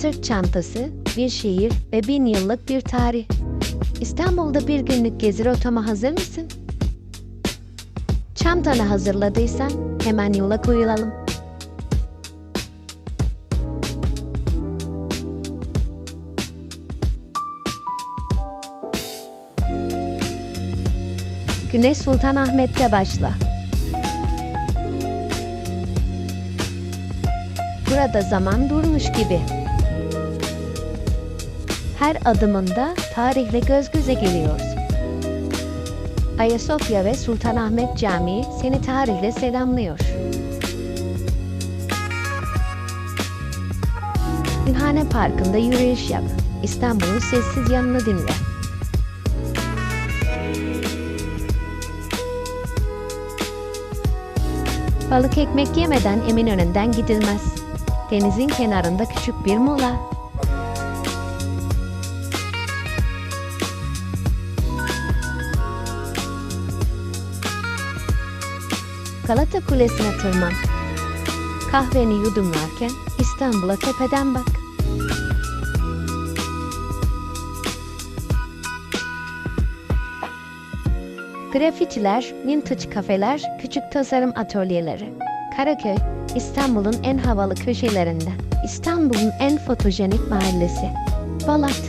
sırt çantası, bir şehir ve bin yıllık bir tarih. İstanbul'da bir günlük gezi rotama hazır mısın? Çantanı hazırladıysan hemen yola koyulalım. Güneş Sultanahmet'te başla. Burada zaman durmuş gibi. Her adımında tarihle göz göze geliyoruz. Ayasofya ve Sultanahmet Camii seni tarihle selamlıyor. Ünhane Parkı'nda yürüyüş yap. İstanbul'un sessiz yanını dinle. Balık ekmek yemeden Eminönü'nden gidilmez. Denizin kenarında küçük bir mola. Galata Kulesi'ne tırman. Kahveni yudumlarken İstanbul'a tepeden bak. Grafitiler, vintage kafeler, küçük tasarım atölyeleri. Karaköy, İstanbul'un en havalı köşelerinden. İstanbul'un en fotojenik mahallesi. Balat,